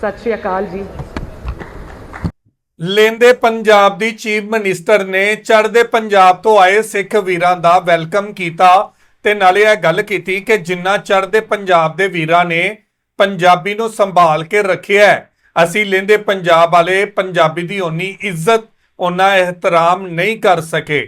ਸਤਿ ਸ਼੍ਰੀ ਅਕਾਲ ਜੀ ਲੈਂਦੇ ਪੰਜਾਬ ਦੀ ਚੀਫ ਮਿਨਿਸਟਰ ਨੇ ਚੜ੍ਹਦੇ ਪੰਜਾਬ ਤੋਂ ਆਏ ਸਿੱਖ ਵੀਰਾਂ ਦਾ ਵੈਲਕਮ ਕੀਤਾ ਤੇ ਨਾਲੇ ਇਹ ਗੱਲ ਕੀਤੀ ਕਿ ਜਿੰਨਾ ਚੜ੍ਹਦੇ ਪੰਜਾਬ ਦੇ ਵੀਰਾਂ ਨੇ ਪੰਜਾਬੀ ਨੂੰ ਸੰਭਾਲ ਕੇ ਰੱਖਿਆ ਅਸੀਂ ਲੈਂਦੇ ਪੰਜਾਬ ਵਾਲੇ ਪੰਜਾਬੀ ਦੀ ਓਨੀ ਇੱਜ਼ਤ ਓਨਾ ਇਹਤਰਾਮ ਨਹੀਂ ਕਰ ਸਕੇ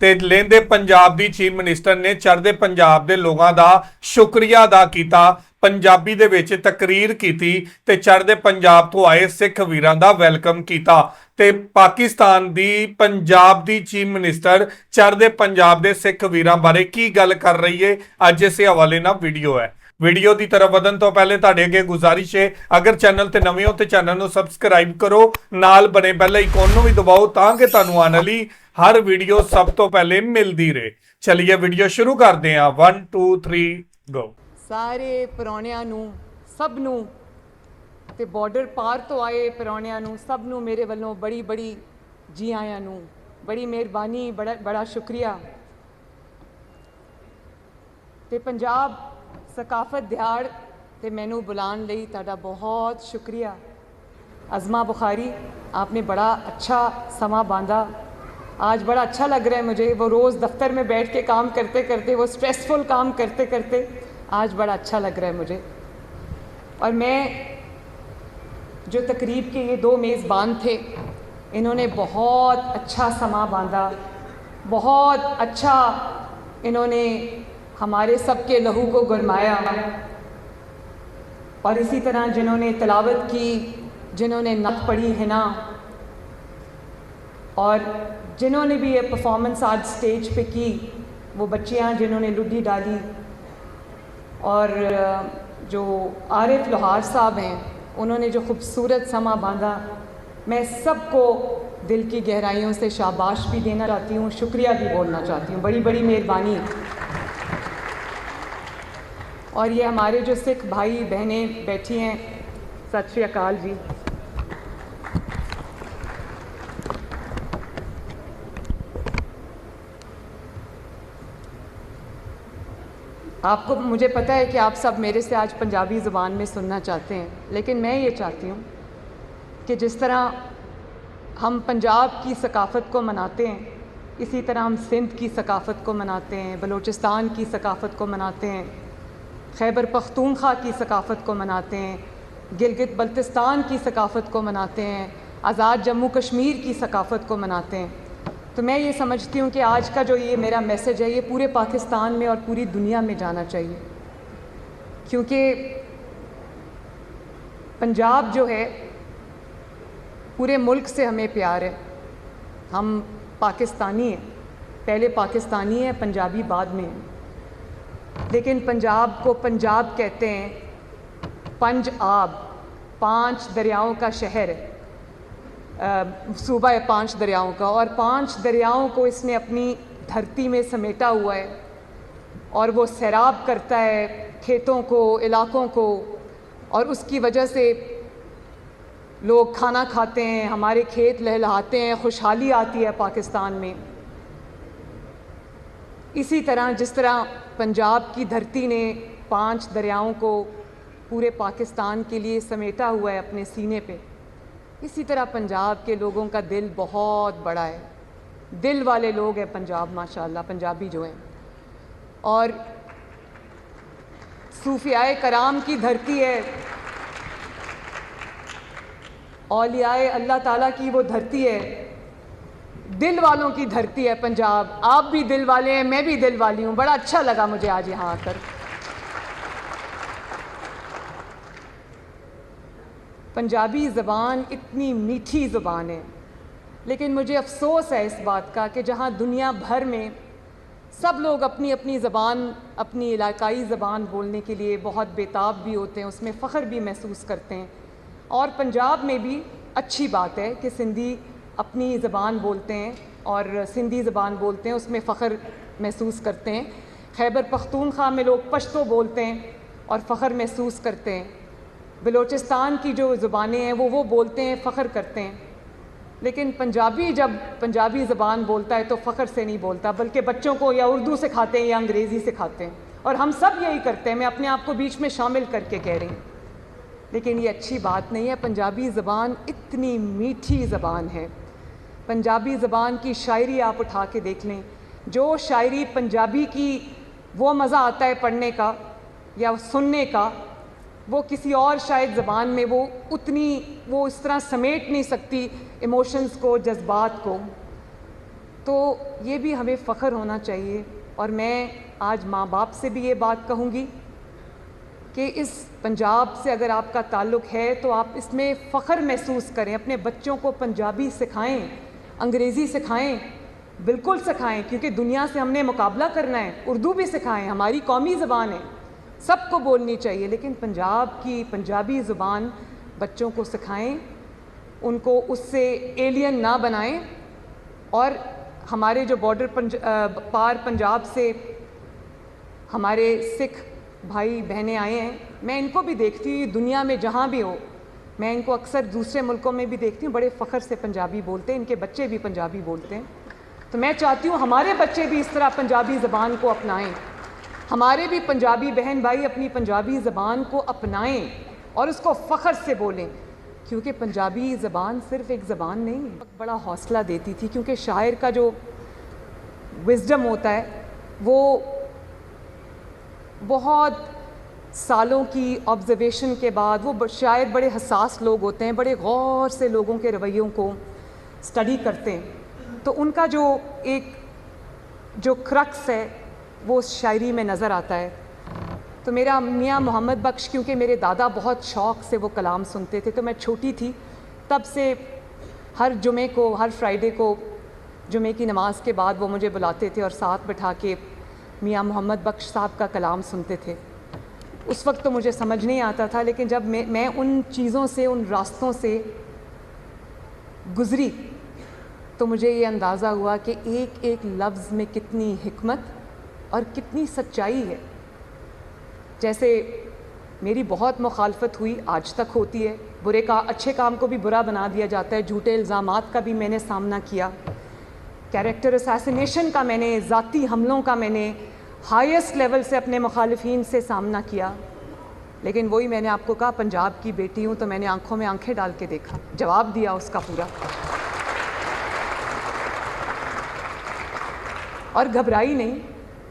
ਤੇ ਲੈਂਦੇ ਪੰਜਾਬ ਦੀ ਚੀਫ ਮਿਨਿਸਟਰ ਨੇ ਚੜ੍ਹਦੇ ਪੰਜਾਬ ਦੇ ਲੋਕਾਂ ਦਾ ਸ਼ੁਕਰੀਆ ਅਦਾ ਕੀਤਾ, ਪੰਜਾਬੀ ਦੇ ਵਿੱਚ ਤਕਰੀਰ ਕੀਤੀ ਤੇ ਚੜ੍ਹਦੇ ਪੰਜਾਬ ਤੋਂ ਆਏ ਸਿੱਖ ਵੀਰਾਂ ਦਾ ਵੈਲਕਮ ਕੀਤਾ। ਤੇ ਪਾਕਿਸਤਾਨ ਦੀ ਪੰਜਾਬ ਦੀ ਚੀਫ ਮਿਨਿਸਟਰ ਚੜ੍ਹਦੇ ਪੰਜਾਬ ਦੇ ਸਿੱਖ ਵੀਰਾਂ ਬਾਰੇ ਕੀ ਗੱਲ ਕਰ ਰਹੀ ਹੈ ਅੱਜ ਇਸੇ ਹਵਾਲੇ ਨਾਲ ਵੀਡੀਓ ਹੈ। ਵੀਡੀਓ ਦੀ ਤਰਫ ਵਧਣ ਤੋਂ ਪਹਿਲੇ ਤੁਹਾਡੇ ਅੱਗੇ ਗੁਜ਼ਾਰਿਸ਼ ਹੈ। ਅਗਰ ਚੈਨਲ ਤੇ ਨਵੇਂ ਹੋ ਤੇ ਚੈਨਲ ਨੂੰ ਸਬਸਕ੍ਰਾਈਬ ਕਰੋ। ਨਾਲ ਬਣੇ ਬੈਲ ਆਈਕਨ ਨੂੰ ਵੀ ਦਬਾਓ ਤਾਂ ਕਿ ਤੁਹਾਨੂੰ ਆਉਣ ਵਾਲੀ ਹਰ ਵੀਡੀਓ ਸਭ ਤੋਂ ਪਹਿਲੇ ਮਿਲਦੀ ਰਹੇ। ਚਲਿਏ ਵੀਡੀਓ ਸ਼ੁਰੂ ਕਰਦੇ ਹਾਂ। 1 2 3 ਗੋ ਸਾਰੇ ਪਰੌਣਿਆਂ ਨੂੰ, ਸਭ ਨੂੰ ਤੇ ਬਾਰਡਰ ਪਾਰ ਤੋਂ ਆਏ ਪਰੌਣਿਆਂ ਨੂੰ, ਸਭ ਨੂੰ ਮੇਰੇ ਵੱਲੋਂ ਬੜੀ ਬੜੀ ਜੀ ਆਇਆਂ ਨੂੰ ਬੜੀ ਮਿਹਰਬਾਨੀ, ਬੜਾ ਬੜਾ ਸ਼ੁਕਰੀਆ। ਤੇ ਪੰਜਾਬ ثقافت دیہڑ میں ਮੈਨੂੰ بلان لئی ਤੁਹਾਡਾ بہت شکریہ۔ عظمہ بخاری، آپ نے بڑا اچھا سما باندھا۔ آج بڑا اچھا لگ رہا ہے مجھے، وہ روز دفتر میں بیٹھ کے کام کرتے کرتے، وہ سٹریسفل کام کرتے کرتے۔ آج بڑا اچھا لگ رہا ہے مجھے۔ اور میں جو تقریب کے یہ دو میزبان تھے، انہوں نے بہت اچھا سما باندھا۔ بہت اچھا انہوں نے ہمارے سب کے لہو کو گرمایا۔ اور اسی طرح جنہوں نے تلاوت کی، جنہوں نے نق پڑھی ہے نا۔ اور جنہوں نے بھی یہ پرفارمنس آج سٹیج پہ کی، وہ بچیاں جنہوں نے لڈی ڈالی۔ اور جو عارف لوہار صاحب ہیں، انہوں نے جو خوبصورت سما باندھا۔ میں سب کو دل کی گہرائیوں سے شاباش بھی دینا چاہتی ہوں، شکریہ بھی بولنا چاہتی ہوں۔ بڑی بڑی مہربانی۔ اور یہ ہمارے جو سکھ بھائی بہنیں بیٹھی ہیں ست شری اکال جی۔ آپ کو مجھے پتہ ہے کہ آپ سب میرے سے آج پنجابی زبان میں سننا چاہتے ہیں، لیکن میں یہ چاہتی ہوں کہ جس طرح ہم پنجاب کی ثقافت کو مناتے ہیں، اسی طرح ہم سندھ کی ثقافت کو مناتے ہیں، بلوچستان کی ثقافت کو مناتے ہیں۔ خیبر پختونخوا کی ثقافت کو مناتے ہیں، گلگت بلتستان کی ثقافت کو مناتے ہیں، آزاد جموں کشمیر کی ثقافت کو مناتے ہیں۔ تو میں یہ سمجھتی ہوں کہ آج کا جو یہ میرا میسج ہے، یہ پورے پاکستان میں اور پوری دنیا میں جانا چاہیے۔ کیونکہ پنجاب جو ہے، پورے ملک سے ہمیں پیار ہے۔ ہم پاکستانی ہیں، پہلے پاکستانی ہیں، پنجابی بعد میں ہیں۔ لیکن پنجاب کو پنجاب کہتے ہیں پنج آب پانچ دریاؤں کا شہر صوبہ ہے پانچ دریاؤں کا۔ اور پانچ دریاؤں کو اس نے اپنی دھرتی میں سمیٹا ہوا ہے اور وہ سیراب کرتا ہے کھیتوں کو، علاقوں کو۔ اور اس کی وجہ سے لوگ کھانا کھاتے ہیں، ہمارے کھیت لہلاتے ہیں، خوشحالی آتی ہے پاکستان میں۔ اسی طرح جس طرح پنجاب کی دھرتی نے پانچ دریاؤں کو پورے پاکستان کے لیے سمیٹا ہوا ہے اپنے سینے پہ، اسی طرح پنجاب کے لوگوں کا دل بہت بڑا ہے۔ دل والے لوگ ہیں پنجاب، ماشاءاللہ، پنجابی جو ہیں۔ اور صوفیاء کرام کی دھرتی ہے۔ اولیاء اللہ تعالیٰ کی وہ دھرتی ہے۔ دل والوں کی دھرتی ہے پنجاب۔ آپ بھی دل والے ہیں، میں بھی دل والی ہوں۔ بڑا اچھا لگا مجھے آج یہاں آ کر۔ پنجابی زبان اتنی میٹھی زبان ہے۔ لیکن مجھے افسوس ہے اس بات کا کہ جہاں دنیا بھر میں سب لوگ اپنی اپنی زبان، اپنی علاقائی زبان بولنے کے لیے بہت بےتاب بھی ہوتے ہیں، اس میں فخر بھی محسوس کرتے ہیں۔ اور پنجاب میں بھی اچھی بات ہے کہ سندھی اپنی زبان بولتے ہیں اور سندھی زبان بولتے ہیں، اس میں فخر محسوس کرتے ہیں۔ خیبر پختونخوا میں لوگ پشتو بولتے ہیں اور فخر محسوس کرتے ہیں۔ بلوچستان کی جو زبانیں ہیں، وہ وہ بولتے ہیں، فخر کرتے ہیں۔ لیکن پنجابی جب پنجابی زبان بولتا ہے تو فخر سے نہیں بولتا، بلکہ بچوں کو یا اردو سکھاتے ہیں یا انگریزی سکھاتے ہیں۔ اور ہم سب یہی کرتے ہیں، میں اپنے آپ کو بیچ میں شامل کر کے کہہ رہی ہوں۔ لیکن یہ اچھی بات نہیں ہے، پنجابی زبان اتنی میٹھی زبان ہے۔ پنجابی زبان کی شاعری آپ اٹھا کے دیکھ لیں۔ جو شاعری پنجابی کی وہ مزہ آتا ہے پڑھنے کا یا سننے کا، وہ کسی اور شاید زبان میں وہ اتنی، وہ اس طرح سمیٹ نہیں سکتی ایموشنز کو، جذبات کو۔ تو یہ بھی ہمیں فخر ہونا چاہیے۔ اور میں آج ماں باپ سے بھی یہ بات کہوں گی کہ اس پنجاب سے اگر آپ کا تعلق ہے تو آپ اس میں فخر محسوس کریں، اپنے بچوں کو پنجابی سکھائیں۔ انگریزی سکھائیں، بالکل سکھائیں، کیونکہ دنیا سے ہم نے مقابلہ کرنا ہے، اردو بھی سکھائیں، ہماری قومی زبان ہے۔ سب کو بولنی چاہیے، لیکن پنجاب کی پنجابی زبان بچوں کو سکھائیں، ان کو اس سے ایلین نہ بنائیں۔ اور ہمارے جو بارڈر پنج... پار پنجاب سے ہمارے سکھ بھائی بہنیں آئے ہیں، میں ان کو بھی دیکھتی ہوں دنیا میں جہاں بھی ہو۔ میں ان کو اکثر دوسرے ملکوں میں بھی دیکھتی ہوں، بڑے فخر سے پنجابی بولتے ہیں، ان کے بچے بھی پنجابی بولتے ہیں۔ تو میں چاہتی ہوں ہمارے بچے بھی اس طرح پنجابی زبان کو اپنائیں۔ ہمارے بھی پنجابی بہن بھائی اپنی پنجابی زبان کو اپنائیں اور اس کو فخر سے بولیں۔ کیونکہ پنجابی زبان صرف ایک زبان نہیں ہے، بڑا حوصلہ دیتی تھی۔ کیونکہ شاعر کا جو وزڈم ہوتا ہے، وہ بہت سالوں کی آبزرویشن کے بعد وہ شاید بڑے حساس لوگ ہوتے ہیں، بڑے غور سے لوگوں کے رویوں کو اسٹڈی کرتے ہیں۔ تو ان کا جو ایک جو کرکس ہے، وہ اس شاعری میں نظر آتا ہے۔ تو میرا میاں محمد بخش، کیونکہ میرے دادا بہت شوق سے وہ کلام سنتے تھے، تو میں چھوٹی تھی، تب سے ہر جمعے کو، ہر فرائیڈے کو، جمعے کی نماز کے بعد وہ مجھے بلاتے تھے اور ساتھ بٹھا کے میاں محمد بخش صاحب کا کلام سنتے تھے۔ اس وقت تو مجھے سمجھ نہیں آتا تھا، لیکن جب میں میں ان چیزوں سے، ان راستوں سے گزری تو مجھے یہ اندازہ ہوا کہ ایک ایک لفظ میں کتنی حکمت اور کتنی سچائی ہے۔ جیسے میری بہت مخالفت ہوئی، آج تک ہوتی ہے۔ برے کا اچھے کام کو بھی برا بنا دیا جاتا ہے، جھوٹے الزامات کا بھی میں نے سامنا کیا۔ کیریکٹر اسیسنیشن کا میں نے، ذاتی حملوں کا میں نے ہائیسٹ لیول سے اپنے مخالفین سے سامنا کیا۔ لیکن وہی میں نے آپ کو کہا، پنجاب کی بیٹی ہوں تو میں نے آنکھوں میں آنکھیں ڈال کے دیکھا۔ جواب دیا اس کا پورا۔ اور گھبرائی نہیں،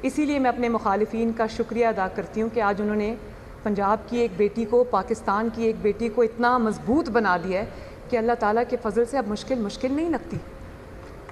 اسی لیے میں اپنے مخالفین کا شکریہ ادا کرتی ہوں کہ آج انہوں نے پنجاب کی ایک بیٹی کو، پاکستان کی ایک بیٹی کو اتنا مضبوط بنا دیا ہے کہ اللہ تعالیٰ کے فضل سے اب مشکل مشکل نہیں لگتی۔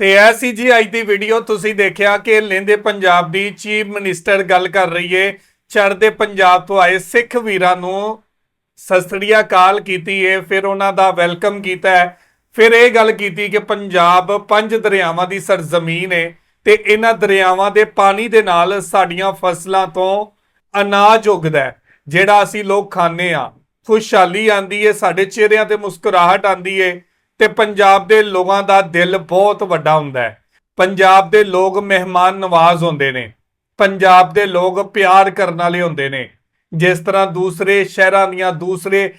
ਤੇ ਐ ਸੀ ਜੀ ਅੱਜ ਦੀ ਵੀਡੀਓ ਤੁਸੀਂ ਦੇਖਿਆ ਕਿ ਲੈਂਦੇ ਪੰਜਾਬ ਦੀ ਚੀਫ ਮਿਨਿਸਟਰ ਗੱਲ ਕਰ ਰਹੀ ਏ ਚੜ੍ਹਦੇ ਪੰਜਾਬ ਤੋਂ ਆਏ ਸਿੱਖ ਵੀਰਾਂ ਨੂੰ ਸਸਤਰੀਆ ਕਾਲ ਕੀਤੀ ਏ ਫਿਰ ਉਹਨਾਂ ਦਾ ਵੈਲਕਮ ਕੀਤਾ ਫਿਰ ਇਹ ਗੱਲ ਕੀਤੀ ਕਿ ਪੰਜਾਬ ਪੰਜ ਦਰਿਆਵਾਂ ਦੀ ਸਰਜ਼ਮੀਨ ਏ ਤੇ ਇਹਨਾਂ ਦਰਿਆਵਾਂ ਦੇ ਪਾਣੀ ਦੇ ਨਾਲ ਸਾਡੀਆਂ ਫਸਲਾਂ ਤੋਂ ਅਨਾਜ ਉਗਦਾ ਜਿਹੜਾ ਅਸੀਂ ਲੋਕ ਖਾਂਦੇ ਆ ਖੁਸ਼ਹਾਲੀ ਆਂਦੀ ਏ, ਸਾਡੇ ਚਿਹਰਿਆਂ ਤੇ ਮੁਸਕਰਾਹਟ ਆਂਦੀ ਏ ਤੇ ਪੰਜਾਬ ਦੇ ਲੋਕਾਂ ਦਾ ਦਿਲ ਬਹੁਤ ਵੱਡਾ ਹੁੰਦਾ ਹੈ। ਪੰਜਾਬ ਦੇ ਲੋਕ ਮਹਿਮਾਨ ਨਵਾਜ਼ ਹੁੰਦੇ ਨੇ। ਪੰਜਾਬ ਦੇ ਲੋਕ ਪਿਆਰ ਕਰਨ ਵਾਲੇ ਹੁੰਦੇ ਨੇ। ਜਿਸ ਤਰ੍ਹਾਂ ਦੂਸਰੇ ਸ਼ਹਿਰਾਂ ਦੀਆਂ, ਦੂਸਰੇ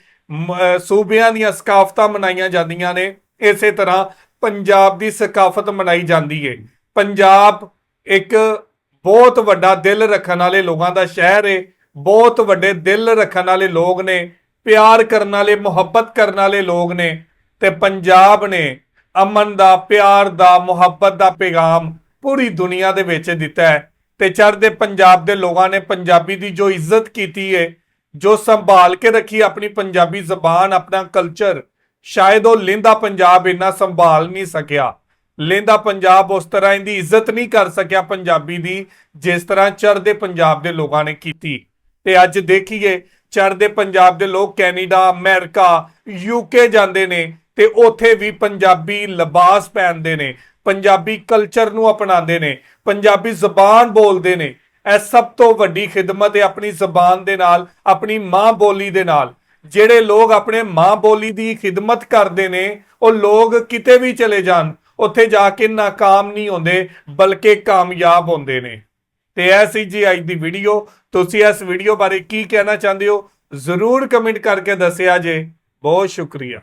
ਸੂਬਿਆਂ ਦੀਆਂ ਸਕਾਫਤਾਂ ਮਨਾਈਆਂ ਜਾਂਦੀਆਂ ਨੇ, ਇਸੇ ਤਰ੍ਹਾਂ ਪੰਜਾਬ ਦੀ ਸਕਾਫਤ ਮਨਾਈ ਜਾਂਦੀ ਏ। ਪੰਜਾਬ ਇੱਕ ਬਹੁਤ ਵੱਡਾ ਦਿਲ ਰੱਖਣ ਵਾਲੇ ਲੋਕਾਂ ਦਾ ਸ਼ਹਿਰ ਏ। ਬਹੁਤ ਵੱਡੇ ਦਿਲ ਰੱਖਣ ਵਾਲੇ ਲੋਕ ਨੇ, ਪਿਆਰ ਕਰਨ ਵਾਲੇ, ਮੁਹੱਬਤ ਕਰਨ ਵਾਲੇ ਲੋਕ ਨੇ ਤੇ ਪੰਜਾਬ ਨੇ ਅਮਨ ਦਾ, ਪਿਆਰ ਦਾ, ਮੁਹੱਬਤ ਦਾ ਪੈਗਾਮ ਪੂਰੀ ਦੁਨੀਆ ਦੇ ਵਿੱਚ ਦਿੱਤਾ ਹੈ ਤੇ ਚੜ੍ਹਦੇ ਪੰਜਾਬ ਦੇ ਲੋਕਾਂ ਨੇ ਪੰਜਾਬੀ ਦੀ ਜੋ ਇੱਜ਼ਤ ਕੀਤੀ ਹੈ ਜੋ ਸੰਭਾਲ ਕੇ ਰੱਖੀ ਆਪਣੀ ਪੰਜਾਬੀ ਜ਼ਬਾਨ, ਆਪਣਾ ਕਲਚਰ ਸ਼ਾਇਦ ਉਹ ਲਿੰਦਾ ਪੰਜਾਬ ਇੰਨਾ ਸੰਭਾਲ ਨਹੀਂ ਸਕਿਆ। ਲਿੰਦਾ ਪੰਜਾਬ ਉਸ ਤਰ੍ਹਾਂ ਇਹਦੀ ਇੱਜ਼ਤ ਨਹੀਂ ਕਰ ਸਕਿਆ ਪੰਜਾਬੀ ਦੀ, ਜਿਸ ਤਰ੍ਹਾਂ ਚੜ੍ਹਦੇ ਪੰਜਾਬ ਦੇ ਲੋਕਾਂ ਨੇ ਕੀਤੀ। ਤੇ ਅੱਜ ਦੇਖੀਏ, ਚੜ੍ਹਦੇ ਪੰਜਾਬ ਦੇ ਲੋਕ ਕੈਨੇਡਾ, ਅਮਰੀਕਾ ਯੂਕੇ ਜਾਂਦੇ ਨੇ ਤੇ ਉੱਥੇ ਵੀ ਪੰਜਾਬੀ ਲਿਬਾਸ ਪਹਿਨਦੇ ਨੇ, ਪੰਜਾਬੀ ਕਲਚਰ ਨੂੰ ਅਪਣਾਉਂਦੇ ਨੇ, ਪੰਜਾਬੀ ਜ਼ਬਾਨ ਬੋਲਦੇ ਨੇ। ਇਹ ਸਭ ਤੋਂ ਵੱਡੀ ਖਿਦਮਤ ਹੈ ਆਪਣੀ ਜ਼ਬਾਨ ਦੇ ਨਾਲ, ਆਪਣੀ ਮਾਂ ਬੋਲੀ ਦੇ ਨਾਲ। ਜਿਹੜੇ ਲੋਕ ਆਪਣੇ ਮਾਂ ਬੋਲੀ ਦੀ ਖਿਦਮਤ ਕਰਦੇ ਨੇ, ਉਹ ਲੋਕ ਕਿਤੇ ਵੀ ਚਲੇ ਜਾਣ, ਉੱਥੇ ਜਾ ਕੇ ਨਾਕਾਮ ਨਹੀਂ ਹੁੰਦੇ, ਬਲਕਿ ਕਾਮਯਾਬ ਹੁੰਦੇ ਨੇ। ਤੇ ਇਹ ਸੀ ਜੀ ਅੱਜ ਦੀ ਵੀਡੀਓ ਤੁਸੀਂ ਇਸ ਵੀਡੀਓ ਬਾਰੇ ਕੀ ਕਹਿਣਾ ਚਾਹੁੰਦੇ ਹੋ? ਜ਼ਰੂਰ ਕਮੈਂਟ ਕਰਕੇ ਦੱਸਿਆ ਜੇ। ਬਹੁਤ ਸ਼ੁਕਰੀਆ।